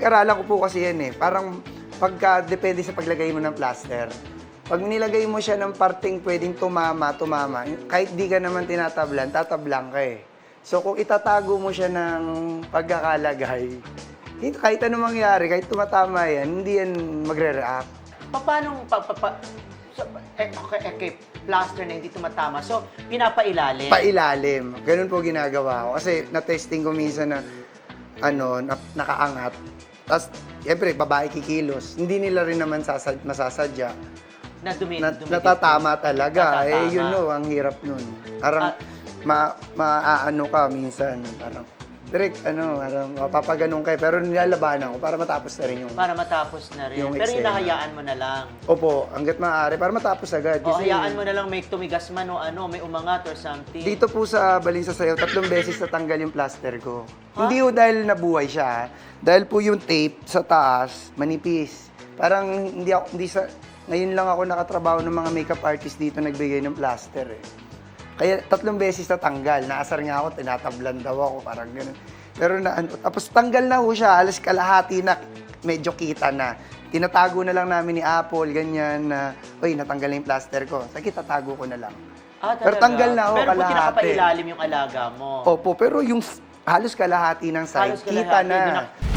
pinag-aralan ko po kasi yan eh. Parang pagka, depende sa paglagay mo ng plaster. Pag nilagay mo siya ng parting pwedeng tumama, tumama, kahit di ka naman tinatablan, tatablan ka eh. So kung itatago mo siya ng pagkakalagay, kahit anong mangyari, kahit tumatama yan, hindi yan magre-react. Pa- Paano, pa, pa, pa, so, eh, okay, okay, plaster na hindi tumatama. So, pinapailalim. Pailalim. Ganun po ginagawa ko. Kasi na-testing ko minsan na ano, na, nakaangat. Tapos, siyempre, babae kikilos. Hindi nila rin naman sasad, masasadya. na dumi, Na, natatama talaga. Natatama. Eh, yun no, ang hirap nun. Parang, Ah. ma, maaano ka minsan. Parang, direct, ano, parang mapapaganon kayo. Pero nilalabanan ko para matapos na rin yung... Para matapos na rin. Yung Pero yung eksena. nahayaan mo na lang. Opo, hanggat maaari. Para matapos agad. O hayaan mo na lang may tumigas man o ano, may umangat or something. Dito po sa Balinsa Sayaw, tatlong beses natanggal yung plaster ko. Hindi po dahil nabuhay siya. Dahil po yung tape sa taas, manipis. Parang hindi ako, hindi sa, ngayon lang ako nakatrabaho ng mga makeup artist dito nagbigay ng plaster eh. Kaya tatlong beses natanggal. Naasar nga ako, tinatablan daw ako, parang ganun. Pero na, ano, tapos tanggal na ho siya, alas kalahati na, medyo kita na. Tinatago na lang namin ni Apple, ganyan na, uy, natanggal na yung plaster ko. Sige, tatago ko na lang. ah, pero tanggal na ako, Pero kalahati. nakapailalim yung alaga mo. Opo, pero yung halos kalahati ng side, Halos kita kalahati, na. doon na-